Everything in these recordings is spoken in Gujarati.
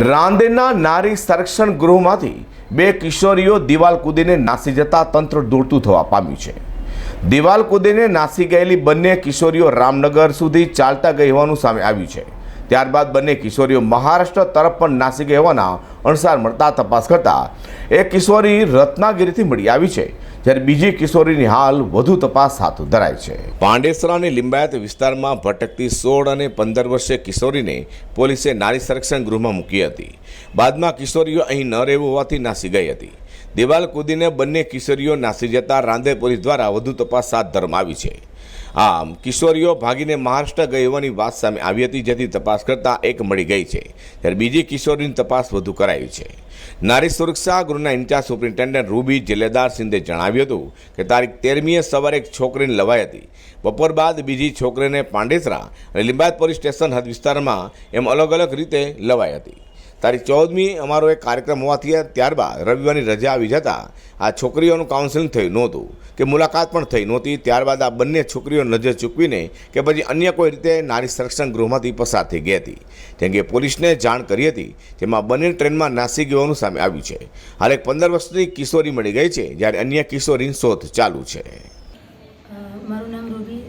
રાંદેરના નારી સંરક્ષણ ગૃહમાંથી બે કિશોરીઓ દિવાલ કૂદીને નાસી જતા તંત્ર દોડતું થવા પામ્યું છે. દિવાલ કૂદીને નાસી ગયેલી બંને કિશોરીઓ રામનગર સુધી ચાલતા ગઈ હોવાનું સામે આવ્યું છે. ત્યારબાદ બંને કિશોરીઓ મહારાષ્ટ્ર તરફ પણ નાસી ગઈ હોવાના અણસાર મળતા તપાસ કરતા એક કિશોરી રત્નાગીરીથી મળી આવી છે, જ્યારે બીજી કિશોરીની હાલ વધુ તપાસ હાથ ધરાય છે. પાંડેસરાની લિંબાયત વિસ્તારમાં ભટકતી સોળ અને પંદર વર્ષીય કિશોરીને પોલીસે નારી સંરક્ષણ ગૃહમાં મૂકી હતી. બાદમાં કિશોરીઓ અહીં ન રહેવું હોવાથી નાસી ગઈ હતી. દિવાલ કૂદીને બંને કિશોરીઓ નાસી જતા રાંદેર પોલીસ દ્વારા વધુ તપાસ હાથ ધરવામાં આવી છે. આમ, કિશોરીઓ ભાગીને મહારાષ્ટ્ર ગઈ હોવાની વાત સામે આવી હતી, જેથી તપાસ કરતાં એક મળી ગઈ છે. ત્યારે બીજી કિશોરીની તપાસ વધુ કરાઈ છે. નારી સુરક્ષા ગૃહના in charge superintendent Ruby Jilledar Sindhe જણાવ્યું હતું કે તારીખ તેરમીએ સવારે એક છોકરીને લવાઈ હતી. બપોર બાદ બીજી છોકરીને પાંડેસરા અને લિંબાયત પોલીસ સ્ટેશન હદ વિસ્તારમાં એમ અલગ અલગ રીતે લવાઈ હતી. તારીખ ચૌદમી અમારો એક કાર્યક્રમ હોવાથી ત્યારબાદ રવિવારની રજા આવી જતાં આ છોકરીઓનું કાઉન્સેલિંગ થયું નહોતું કે મુલાકાત પણ થઈ નહોતી. ત્યારબાદ આ બંને છોકરીઓ નજર ચૂકવીને કે પછી અન્ય કોઈ રીતે નારી સંરક્ષણ ગૃહમાંથી પસાર થઈ ગઈ હતી. જેમ કે પોલીસને જાણ કરી હતી જેમાં બંને ટ્રેનમાં નાસી ગયોનું સામે આવ્યું છે. હાલ એક પંદર વર્ષની કિશોરી મળી ગઈ છે જ્યારે અન્ય કિશોરીની શોધ ચાલુ છે. મારું નામ રૂબી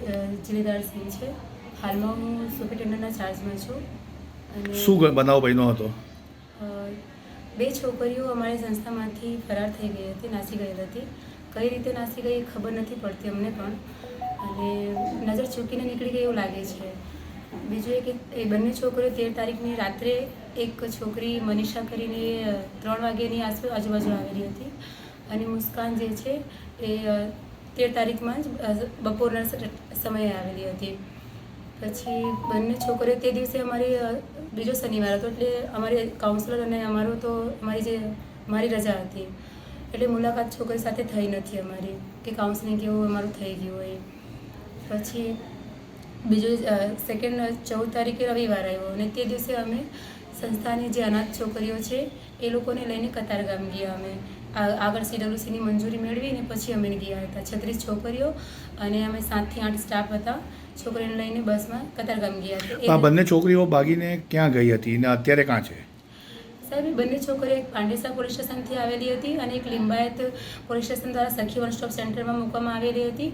જિલ્લેદાર સિંહ છે. હાલમાં હું સુપરિન્ટેન્ડન્ટના ચાર્જમાં છું. શું બનાવ બન્યો હતો? બે છોકરીઓ અમારી સંસ્થામાંથી ફરાર થઈ ગઈ હતી, નાસી ગઈ હતી. કઈ રીતે નાસી ગઈ ખબર નથી પડતી અમને પણ. અને નજર ચૂકીને નીકળી ગઈ એવું લાગે છે. બીજું કે એ બંને છોકરીઓ તેર તારીખની રાત્રે એક છોકરી મનીષા કરીને ત્રણ વાગ્યાની આસપાસ આજુબાજુ આવેલી હતી. અને મુસ્કાન જે છે એ, તેર તારીખમાં જ બપોરના સમયે આવેલી હતી. પછી બંને છોકરીઓ તે દિવસે અમારી બીજો શનિવાર હતો એટલે અમારી કાઉન્સલર અને અમારો તો અમારી જે, મારી રજા હતી. એટલે મુલાકાત છોકરી સાથે થઈ નથી અમારી, કે કાઉન્સલિંગ કેવું અમારું થઈ ગયું હોય. પછી બીજો સેકન્ડ ચૌદ તારીખે રવિવાર આવ્યો અને તે દિવસે અમે સંસ્થાની જે અનાથ છોકરીઓ છે એ લોકોને લઈને કતારગામ ગયા અમે. આગળ સીડબ્લ્યુસીની મંજૂરી મેળવીને પછી અમે ગયા હતા. છત્રીસ છોકરીઓ અને અમે સાતથી આઠ સ્ટાફ હતા. છોકરીને લઈને બસમાં કતારગામ ગયા હતા. આ બંને છોકરીઓ ભાગીને ક્યાં ગઈ હતી ને અત્યારે ક્યાં છે? સાહેબ એ બંને છોકરીઓ એક પાંડેસરા પોલીસ સ્ટેશનથી આવેલી હતી અને એક લિંબાયત પોલીસ સ્ટેશન દ્વારા સખી વન સ્ટોપ સેન્ટરમાં મૂકવામાં આવેલી હતી.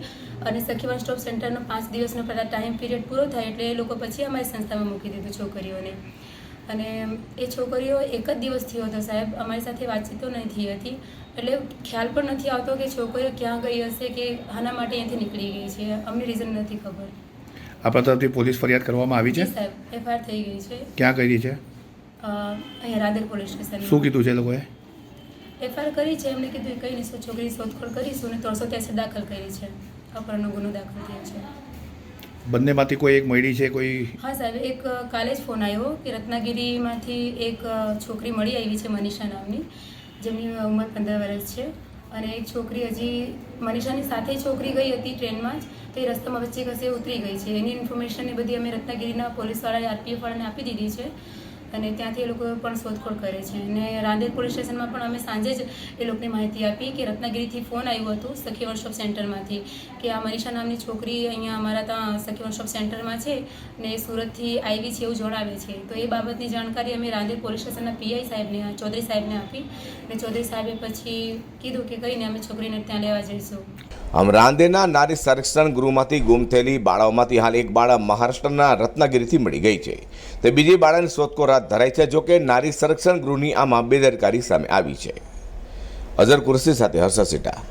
અને સખી વન સ્ટોપ સેન્ટરનો પાંચ દિવસનો પહેલાં ટાઈમ પીરિયડ પૂરો થાય એટલે એ લોકો પછી અમારી સંસ્થામાં મૂકી દીધું છોકરીઓને. અને એ છોકરીઓ એક જ દિવસ થયો હતો સાહેબ. અમારી સાથે વાતચીત તો નહીં થઈ હતી. એટલે ખ્યાલ પણ નથી આવતો કે છોકરીઓ ક્યાં ગઈ હશે કે આના માટે અહીંયાથી નીકળી ગઈ છે. અમને રીઝન નથી ખબર. આપણા તરફથી પોલીસ ફરિયાદ કરવામાં આવી છે? સાહેબ એફઆઈઆર થઈ ગઈ છે. ક્યાં કરી છે? અહીંયા રાધેર પોલીસ સ્ટેશન શું કીધું છે લોકોએ? એફઆઈઆર કરી છે. એમને કીધું કંઈ નહીં. છોકરી શોધખોળ કરીશું અને ત્રણસો ત્યાસી દાખલ કરી છે. અપહરણનો ગુનો દાખલ થયો છે. બંનેમાંથી કોઈ એક મળી છે, કોઈ હા સાહેબ, એક કાલે જ ફોન આવ્યો કે રત્નાગીરીમાંથી એક છોકરી મળી આવી છે મનીષા નામની, જેમની ઉંમર પંદર વર્ષ છે. અને એક છોકરી હજી મનીષાની સાથે છોકરી ગઈ હતી ટ્રેનમાં જ, તો એ રસ્તામાં વચ્ચે કશે ઉતરી ગઈ છે. એની ઇન્ફોર્મેશન એ બધી અમે રત્નાગીરીના પોલીસવાળાએ આરપીએફ વાળાને આપી દીધી છે. અને ત્યાંથી એ લોકો પણ શોધખોળ કરે છે. અને રાંદેર પોલીસ સ્ટેશનમાં પણ અમે સાંજે જ એ લોકોને માહિતી આપી કે રત્નાગીરીથી ફોન આવ્યો હતો સખી વર્કશોપ સેન્ટરમાંથી કે આ મનીષા નામની છોકરી અહીંયા અમારા ત્યાં સખી વર્કશોપ સેન્ટરમાં છે ને સુરતથી આવી છે એવું જણાવે છે. તો એ બાબતની જાણકારી અમે રાંદેર પોલીસ સ્ટેશનના પીઆઈ સાહેબને, ચૌધરી સાહેબને આપી. અને ચૌધરી સાહેબે પછી કીધું કે કહીને અમે છોકરીને ત્યાં લેવા જઈશું. આમ રાંદેના નારી સંરક્ષણ ગૃહમાંથી ગુમ થયેલી બાળાઓમાંથી હાલ એક બાળા મહારાષ્ટ્રના રત્નાગીરીથી મળી ગઈ છે. તે બીજી બાળાની શોધખોળ હાથ ધરાઈ છે જોકે નારી સંરક્ષણ ગૃહની આમાં બેદરકારી સામે આવી છે. અઝર કુરશી સાથે હર્ષ સેટા.